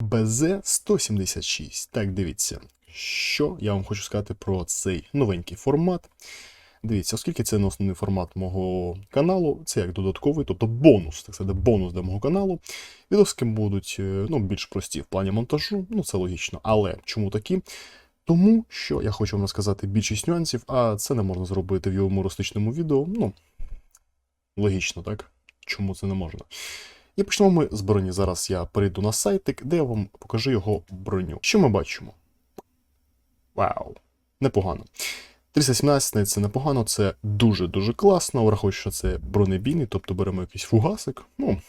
БЗ-176. Так, дивіться, що я вам хочу сказати про цей новенький формат. Дивіться, оскільки це не основний формат мого каналу, це як додатковий, тобто бонус, так сказати, бонус для мого каналу. Відоски будуть е, ну, більш прості в плані монтажу, ну це логічно. Але чому такі? Тому що я хочу вам розказати більшість нюансів, а це не можна зробити в його юмористичному відео. Ну, логічно, так? Чому це не можна? І почнемо ми з броні. Зараз я перейду на сайтик, де я вам покажу його броню. Що ми бачимо? Вау! Непогано. 317 це непогано, це дуже-дуже класно, враховуючи, що це бронебійний, тобто беремо якийсь фугасик. Ну,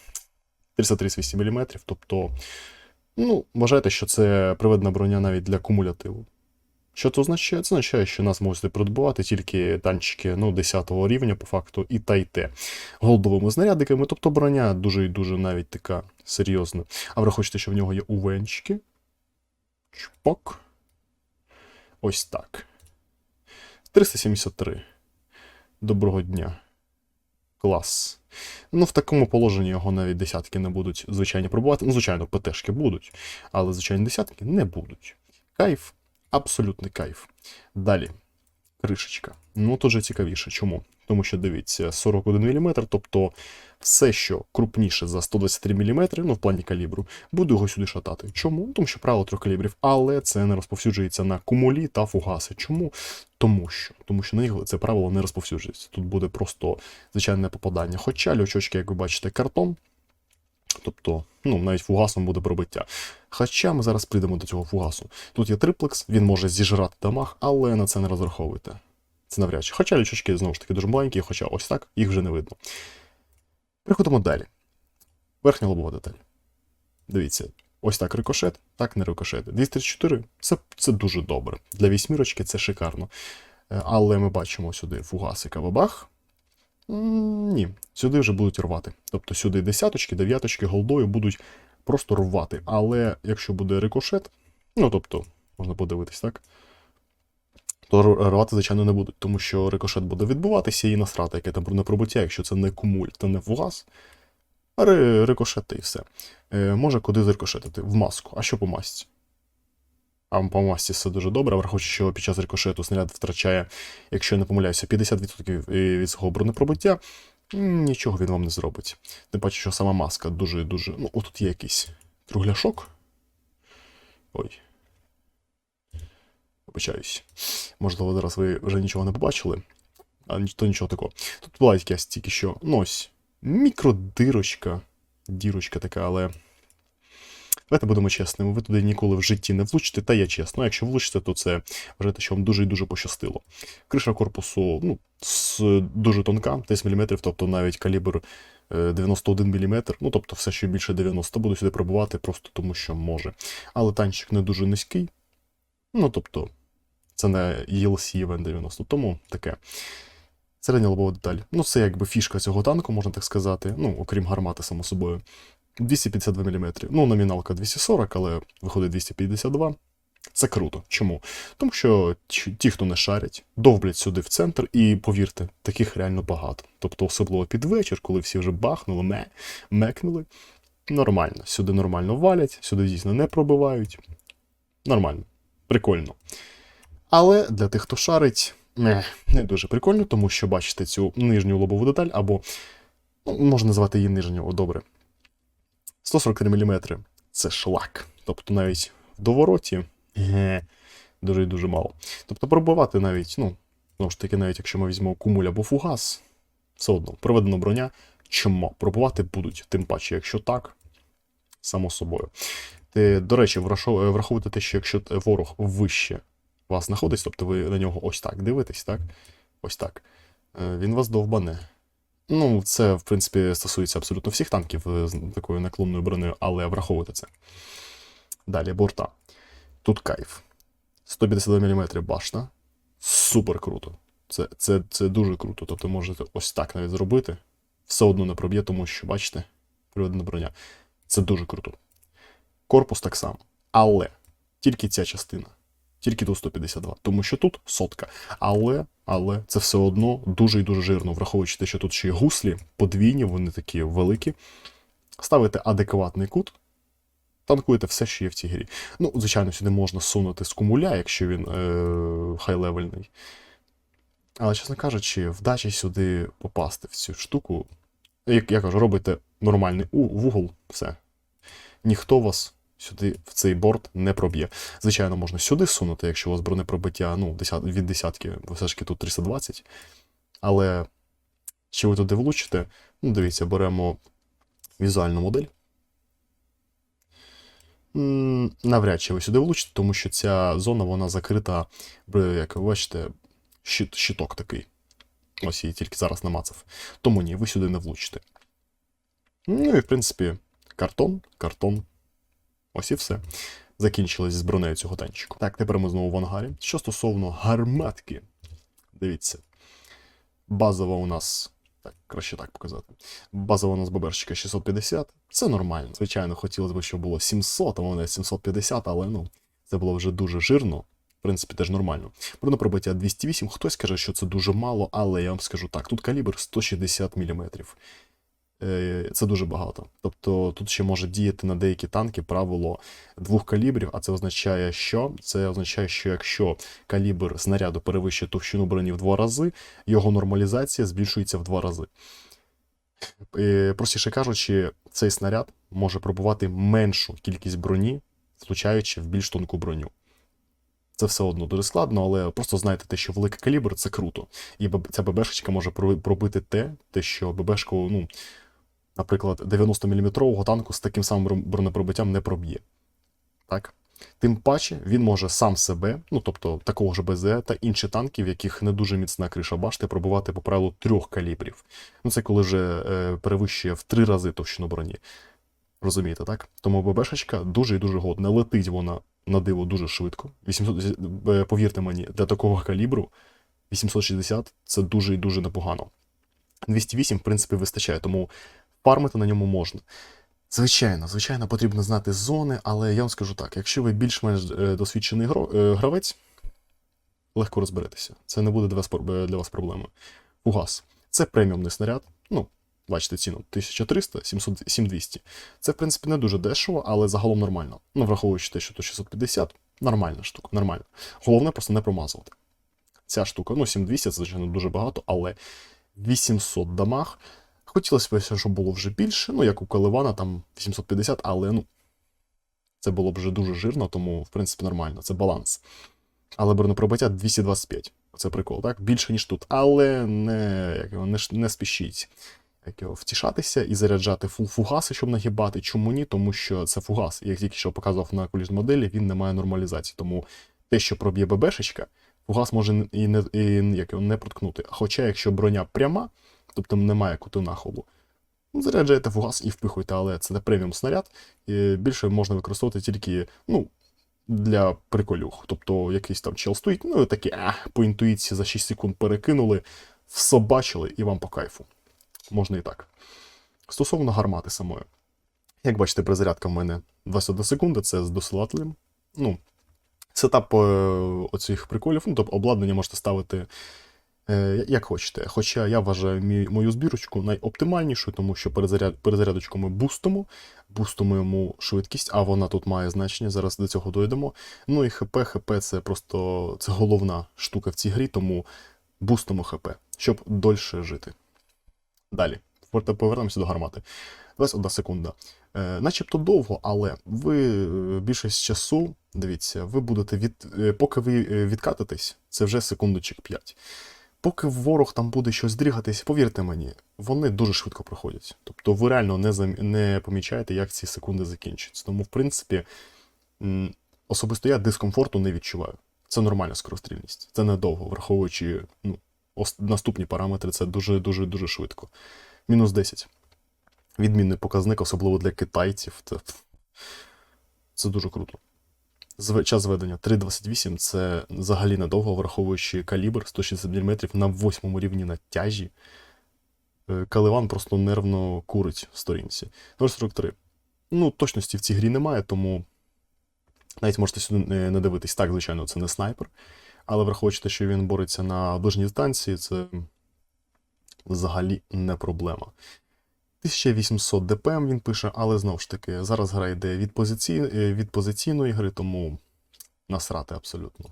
338 мм, тобто, ну, вважайте, що це приведена броня навіть для кумулятиву. Що це означає? Це означає, що нас можуть продбувати тільки танчики ну, 10 рівня, по факту, і та й те. Голдовими знарядиками, тобто броня дуже і дуже навіть така серйозна. А враховуючи, що в нього є увенчики. Чпок. Ось так. 373. Доброго дня. Клас. Ну, в такому положенні його навіть десятки не будуть звичайно пробувати. Ну, звичайно, ПТшки будуть, але звичайні десятки не будуть. Кайф, абсолютний кайф. Далі. Кришечка. Ну, тут же цікавіше. Чому? Тому що дивіться, 41 мм, тобто все, що крупніше за 123 мм, ну в плані калібру, буду його сюди шатати. Чому? Тому що правило трьох калібрів, але це не розповсюджується на кумулі та фугаси. Чому? Тому що Тому що на них це правило не розповсюджується. Тут буде просто звичайне попадання. Хоча льочочки, як ви бачите, картон. Тобто, ну, навіть фугасом буде пробиття. Хоча ми зараз прийдемо до цього фугасу. Тут є триплекс, він може зіжрати дамаг, але на це не розраховуйте. Це навряд чи. Хоча лючочки, знову ж таки, дуже маленькі, хоча ось так, їх вже не видно. Переходимо далі. Верхня лобова деталь. Дивіться, ось так рикошет, так не рикошет. 234 це, це дуже добре. Для вісьмірочки це шикарно. Е, Але ми бачимо сюди фугасика бабах. Ні, сюди вже будуть рвати. Тобто сюди десяточки, дев'яточки голдою будуть просто рвати. Але якщо буде рикошет, ну тобто, можна подивитись, так? То рвати, звичайно, не будуть, тому що рикошет буде відбуватися і насрати, яке там на пробуття, якщо це не кумуль та не фугас. А ри- і все. Е, може куди зрикошетити? В маску. А що по масці? А по масці все дуже добре, враховуючи, що під час рикошету снаряд втрачає, якщо я не помиляюся, 50% від свого бронепробиття. Нічого він вам не зробить. Тим паче, що сама маска дуже-дуже. Ну, отут є якийсь кругляшок. Ой. Вибачаюсь. Можливо, зараз ви вже нічого не побачили, а то нічого такого. Тут була якась тільки що. Ну ось. Мікродирочка. Дірочка така, але. Давайте будемо чесними, ви туди ніколи в житті не влучите, та я чесно. Якщо влучите, то це вважайте, що вам дуже і дуже пощастило. Криша корпусу ну, дуже тонка, 10 мм, тобто навіть калібр е, 91 мм, ну тобто все, що більше 90, буду сюди пробувати просто тому, що може. Але танчик не дуже низький. Ну, тобто, це не ELC Event 90, тому таке. Середня лобова деталь. Ну, це якби фішка цього танку, можна так сказати. Ну, окрім гармати, само собою. 252 мм. Ну, номіналка 240, але виходить 252. Це круто. Чому? Тому що ті, хто не шарять, довблять сюди в центр, і повірте, таких реально багато. Тобто, особливо під вечір, коли всі вже бахнули, ме, мекнули. Нормально. Сюди нормально валять, сюди дійсно не пробивають. Нормально. Прикольно. Але для тих, хто шарить, не, не дуже прикольно, тому що бачите цю нижню лобову деталь, або ну, можна назвати її нижньою, добре. 143 мм це шлак. Тобто навіть в довороті дуже і дуже мало. Тобто пробувати навіть, ну, знову ж таки, навіть якщо ми візьмемо кумуль або фугас, все одно проведена броня, чимо пробувати будуть, тим паче, якщо так, само собою. Ти, до речі, врашов- враховуйте те, що якщо ворог вище вас знаходить, тобто ви на нього ось так дивитесь, так? Ось так. е, Він вас довбане. Ну, це, в принципі, стосується абсолютно всіх танків е, з такою наклонною бронею, але враховуйте це. Далі, борта. Тут кайф. 152 мм башта. Супер круто. Це, це, це дуже круто. Тобто можете ось так навіть зробити. Все одно не проб'є, тому що, бачите, приведена броня. Це дуже круто. Корпус так само. Але тільки ця частина. Тільки тут 152, тому що тут сотка. Але, але це все одно дуже і дуже жирно, враховуючи те, що тут ще є гуслі, подвійні, вони такі великі. Ставите адекватний кут, танкуєте все, що є в цій грі. Ну, звичайно, сюди можна сунути з кумуля, якщо він е, хай-левельний. Але, чесно кажучи, вдачі сюди попасти в цю штуку. Як я кажу, робите нормальний у- вугол, все. Ніхто вас сюди в цей борт не проб'є. Звичайно, можна сюди сунути, якщо у вас бронепробиття ну, від десятки, все ж таки тут 320. Але чи ви туди влучите? Ну, дивіться, беремо візуальну модель. Навряд чи ви сюди влучите, тому що ця зона вона закрита, як ви бачите, щит, щиток такий. Ось її тільки зараз намацав. Тому ні, ви сюди не влучите. Ну і в принципі, картон, картон. Ось і все. Закінчилось з бронею цього танчику. Так, тепер ми знову в ангарі. Що стосовно гарматки, дивіться. Базова у нас. Так, краще так показати. Базова у нас баберщика 650. Це нормально. Звичайно, хотілося б, щоб було 700, а мене 750, але ну, це було вже дуже жирно. В принципі, теж нормально. Бронепробиття 208. Хтось каже, що це дуже мало, але я вам скажу так: тут калібр 160 мм. Е, Це дуже багато. Тобто тут ще може діяти на деякі танки правило двох калібрів, а це означає, що? Це означає, що якщо калібр снаряду перевищує товщину броні в два рази, його нормалізація збільшується в два рази. Е, Простіше кажучи, цей снаряд може пробувати меншу кількість броні, влучаючи в більш тонку броню. Це все одно дуже складно, але просто знайте те, що великий калібр це круто. І ця ББшечка може пробити те, те, що ББшку, ну, наприклад, 90-мм танку з таким самим бронепробиттям не проб'є. Так? Тим паче він може сам себе, ну тобто такого ж БЗ та інші танки, в яких не дуже міцна криша башти, пробувати по правилу трьох калібрів. Ну це коли вже е, перевищує в три рази товщину броні. Розумієте, так? Тому ББшечка дуже і дуже годна. Летить вона на диво дуже швидко. 800, е, повірте мені, для такого калібру 860 це дуже і дуже непогано. 208, в принципі, вистачає, тому фармити на ньому можна. Звичайно, звичайно, потрібно знати зони, але я вам скажу так: якщо ви більш-менш е, досвідчений е, гравець, легко розберетеся. Це не буде для вас, для вас проблемою. Фугас. Це преміумний снаряд. Ну, бачите ціну 1300, 700, 7200. Це, в принципі, не дуже дешево, але загалом нормально. Ну, враховуючи те, що тут 650, нормальна штука, нормально. Головне просто не промазувати. Ця штука, ну, 7200, це, звичайно, дуже багато, але 800 дамаг. Хотілося б, щоб було вже більше, ну, як у Каливана, там 850, але ну, це було б вже дуже жирно, тому, в принципі, нормально, це баланс. Але бронепробиття 225. Це прикол, так? Більше, ніж тут. Але не, як його, не, не спішіть як його, втішатися і заряджати фугаси, щоб нагибати. Чому ні? Тому що це фугас. Як тільки що показував на коліжній моделі, він не має нормалізації. Тому те, що проб'є ББшечка, фугас може і не, і як його, не проткнути. Хоча, якщо броня пряма, тобто немає кути нахилу, ну, заряджаєте фугас і впихуєте, але це не преміум снаряд. І більше можна використовувати тільки, ну. Для приколюх. Тобто якийсь там чел стоїть, ну і такі, по інтуїції за 6 секунд перекинули, всобачили і вам по кайфу. Можна і так. Стосовно гармати самої. Як бачите, перезарядка в мене 21 секунда, це з досилателем. Ну, сетап е, оцих приколів, ну, тобто обладнання можете ставити як хочете. Хоча я вважаю мою збірочку найоптимальнішою, тому що перезаряд, перезарядочку ми бустимо, бустимо йому швидкість, а вона тут має значення, зараз до цього дойдемо. Ну і ХП, ХП це просто це головна штука в цій грі, тому бустимо ХП, щоб дольше жити. Далі. Повернемося до гармати. 21 секунда. Е, начебто довго, але ви е, більшість часу, дивіться, ви будете від. е, Поки ви е, відкатитесь, це вже секундочок 5. Поки ворог там буде щось дрігатись, повірте мені, вони дуже швидко проходять. Тобто ви реально не, зам... не помічаєте, як ці секунди закінчаться. Тому, в принципі, особисто я дискомфорту не відчуваю. Це нормальна скорострільність. Це недовго, враховуючи ну, наступні параметри, це дуже дуже дуже швидко. Мінус 10. Відмінний показник, особливо для китайців. Це, це дуже круто. Час зведення 3.28 це взагалі недовго, враховуючи калібр 160 мм на восьмому рівні на тяжі. Е, Каливан просто нервно курить в сторінці. 0.43. Ну, точності в цій грі немає, тому навіть можете сюди не- не дивитись. Так, звичайно, це не снайпер. Але враховуючи те, що він бореться на ближній дистанції, це взагалі не проблема. 1800 ДПМ він пише, але знову ж таки, зараз гра йде від, позицій... е, від позиційної гри, тому насрати абсолютно.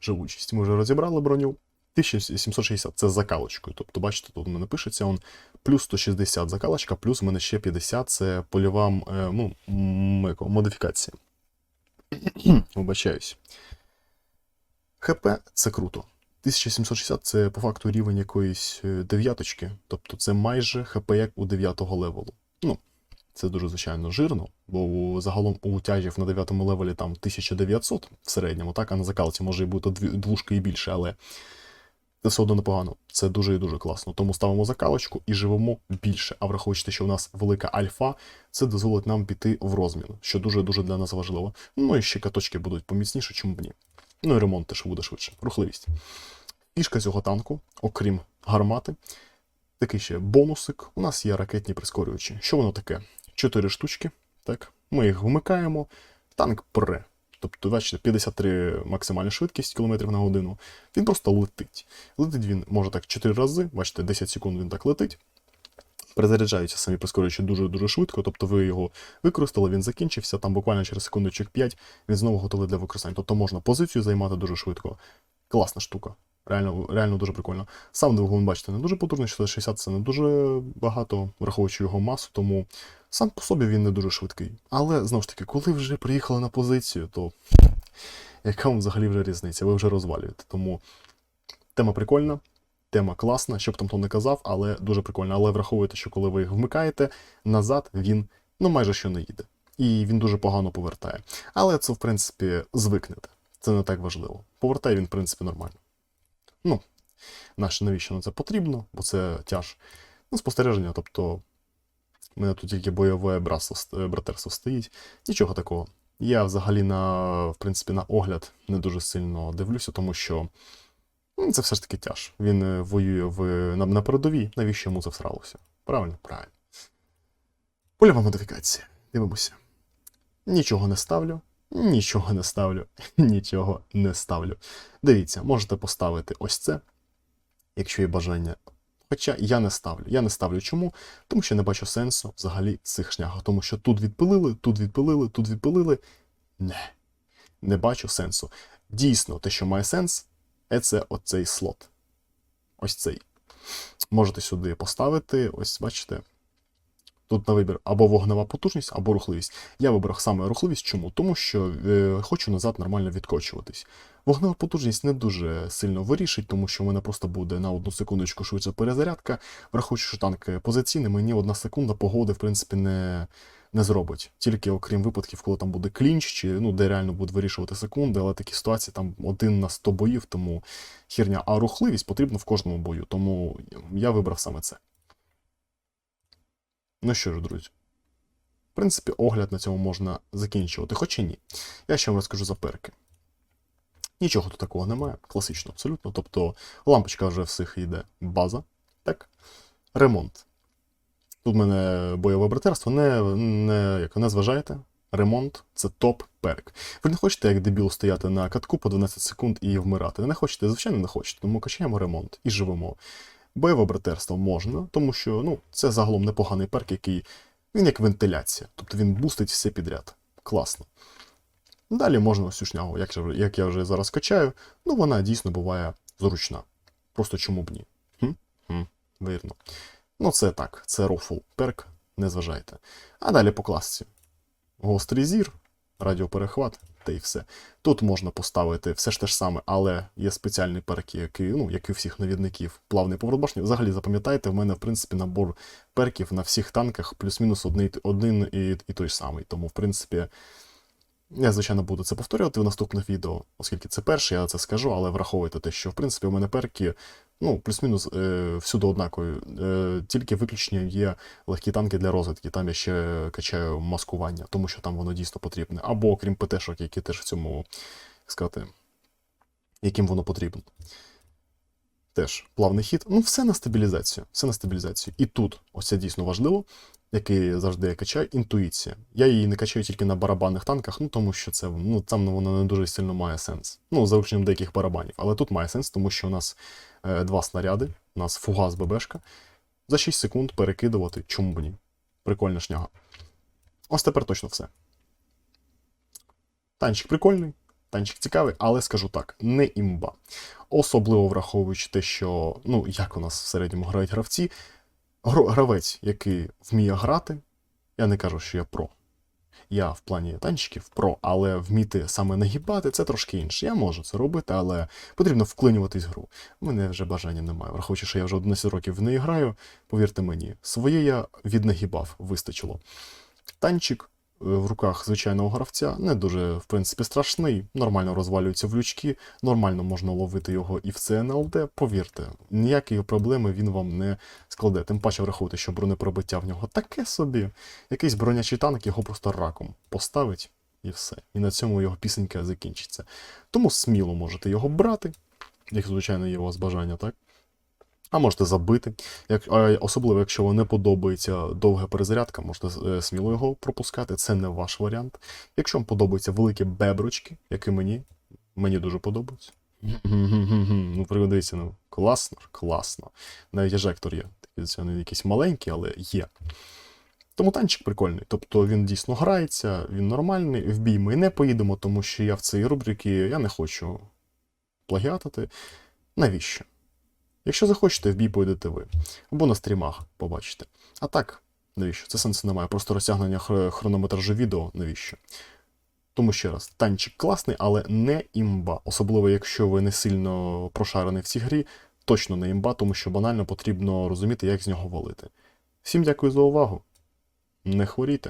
Живучість. Ми вже розібрали броню. 1760 це закалочкою. Тобто, бачите, тут у мене пишеться он плюс 160 закалочка, плюс у мене ще 50 це польова е, ну, модифікація. Вибачаюсь. ХП це круто. 1760 це по факту рівень якоїсь е, дев'яточки, тобто це майже ХП як у 9 левелу. Ну, це дуже, звичайно, жирно, бо загалом у тяжів на 9 левелі там 1900 в середньому, так, а на закалці може і бути двушки і більше, але це все одно непогано. Це дуже і дуже класно. Тому ставимо закалочку і живемо більше. А враховуючи, що в нас велика альфа, це дозволить нам піти в розмін, що дуже-дуже для нас важливо. Ну і ще каточки будуть поміцніше, чому б ні. Ну і ремонт теж буде швидше. Рухливість. Фішка цього танку, окрім гармати, такий ще бонусик. У нас є ракетні прискорювачі. Що воно таке? Чотири штучки. Так, ми їх вмикаємо, танк пре. Тобто, бачите, 53 максимальна швидкість кілометрів на годину. Він просто летить. Летить він може так 4 рази, бачите, 10 секунд він так летить. Перезаряджаються самі прискорювачі дуже-дуже швидко, тобто ви його використали, він закінчився, там буквально через секундочок 5 він знову готовий для використання. Тобто можна позицію займати дуже швидко. Класна штука. Реально, реально дуже прикольно. Сам двигун, бачите, не дуже потужний, 460 це не дуже багато, враховуючи його масу, тому сам по собі він не дуже швидкий. Але знову ж таки, коли вже приїхали на позицію, то яка вам взагалі вже різниця? Ви вже розвалюєте. Тому тема прикольна, тема класна, щоб там хто не казав, але дуже прикольна. Але враховуйте, що коли ви їх вмикаєте, назад він ну майже що не їде. І він дуже погано повертає. Але це, в принципі, звикнете. Це не так важливо. Повертає він, в принципі, нормально. Ну, наше навіщо нам це потрібно, бо це тяж. Ну, спостереження, тобто. У мене тут тільки бойове братство, братерство стоїть. Нічого такого. Я взагалі на, в принципі, на огляд не дуже сильно дивлюся, тому що це все ж таки тяж. Він е, воює в, на, на передовій, навіщо йому це всралося? Правильно? Правильно. Польова модифікація. Дивимося. Нічого не ставлю. Нічого не ставлю. Нічого не ставлю. Дивіться, можете поставити ось це, якщо є бажання. Хоча я не ставлю. Я не ставлю чому? Тому що не бачу сенсу взагалі цих шнягах. Тому що тут відпилили, тут відпилили, тут відпилили. Не. Не бачу сенсу. Дійсно, те, що має сенс, це оцей слот. Ось цей. Можете сюди поставити, ось бачите. Тут на вибір або вогнева потужність, або рухливість. Я вибрав саме рухливість. Чому? Тому що е, хочу назад нормально відкочуватись. Вогнева потужність не дуже сильно вирішить, тому що в мене просто буде на одну секундочку швидше перезарядка. Враховуючи, що танк позиційний, мені одна секунда погоди, в принципі, не, не зробить. Тільки окрім випадків, коли там буде клінч, чи ну, де реально будуть вирішувати секунди, але такі ситуації там один на 100 боїв, тому херня. А рухливість потрібна в кожному бою, тому я вибрав саме це. Ну що ж, друзі. В принципі, огляд на цьому можна закінчувати, хоча ні. Я ще вам розкажу за перки. Нічого тут такого немає, класично, абсолютно. Тобто лампочка вже всіх йде база. Так? Ремонт. Тут в мене бойове братерство, не, не, як, не зважайте. Ремонт це топ-перк. Ви не хочете, як дебіл, стояти на катку по 12 секунд і вмирати. Не хочете, звичайно, не хочете, тому качаємо ремонт і живемо. Бойове братерство можна, тому що ну, це загалом непоганий перк, який він як вентиляція, тобто він бустить все підряд. Класно. Далі можна всю шнягу, як, як я вже зараз качаю, ну вона дійсно буває зручна. Просто чому б ні? Хм? Хм, вірно. Ну, це так, це рофл перк, не зважайте. А далі по класці. Гострий зір, радіоперехват та й все. Тут можна поставити все ж те ж саме, але є спеціальний перк, який, ну, як і у всіх навідників, плавний поворот башні. Взагалі, запам'ятайте, в мене, в принципі, набор перків на всіх танках плюс-мінус один, один і, і той самий. Тому, в принципі, я, звичайно, буду це повторювати в наступних відео, оскільки це перше, я це скажу, але враховуйте те, що в принципі у мене перки ну, плюс-мінус е, всюди однакові. Е, тільки виключення є легкі танки для розвитки. Там я ще качаю маскування, тому що там воно дійсно потрібне. Або окрім ПТ-шок, які теж в цьому, як сказати, яким воно потрібно. Теж плавний хід. Ну, все на стабілізацію. Все на стабілізацію. І тут, ось це дійсно важливо, який завжди я качаю, інтуїція. Я її не качаю тільки на барабанних танках, ну тому що це ну, там воно не дуже сильно має сенс. Ну, за виключенням деяких барабанів. Але тут має сенс, тому що у нас е, два снаряди, у нас фугас ББшка. за 6 секунд перекидувати, чому б ні. Прикольна шняга. Ось тепер точно все. Танчик прикольний, танчик цікавий, але скажу так, не імба. Особливо враховуючи те, що, ну, як у нас в середньому грають гравці, гравець, який вміє грати, я не кажу, що я про. Я в плані танчиків про, але вміти саме нагибати це трошки інше. Я можу це робити, але потрібно вклинюватись в гру. У мене вже бажання немає. Враховуючи, що я вже 11 років в неї граю, повірте мені, своє я віднагибав, вистачило. Танчик в руках звичайного гравця не дуже, в принципі, страшний, нормально розвалюється в лючки, нормально можна ловити його і в ЦНЛД. Повірте, ніякої проблеми він вам не складе. Тим паче враховуйте, що бронепробиття в нього таке собі. Якийсь бронячий танк його просто раком поставить і все. І на цьому його пісенька закінчиться. Тому сміло можете його брати, як звичайно є у вас бажання, так? А можете забити. Як, особливо, якщо вам не подобається довга перезарядка, можете е, сміло його пропускати. Це не ваш варіант. Якщо вам подобаються великі беброчки, як і мені, мені дуже подобаються. Ну, пригодиться, ну, класно, класно. Навіть ежектор є. Це не якийсь маленький, але є. Тому танчик прикольний. Тобто він дійсно грається, він нормальний. В бій ми не поїдемо, тому що я в цій рубриці я не хочу плагіатити. Навіщо? Якщо захочете, в бій поїдете ви. Або на стрімах побачите. А так, навіщо? Це сенсу немає. Просто розтягнення хронометражу відео, навіщо? Тому ще раз, танчик класний, але не імба. Особливо, якщо ви не сильно прошарений в цій грі, точно не імба, тому що банально потрібно розуміти, як з нього валити. Всім дякую за увагу. Не хворійте.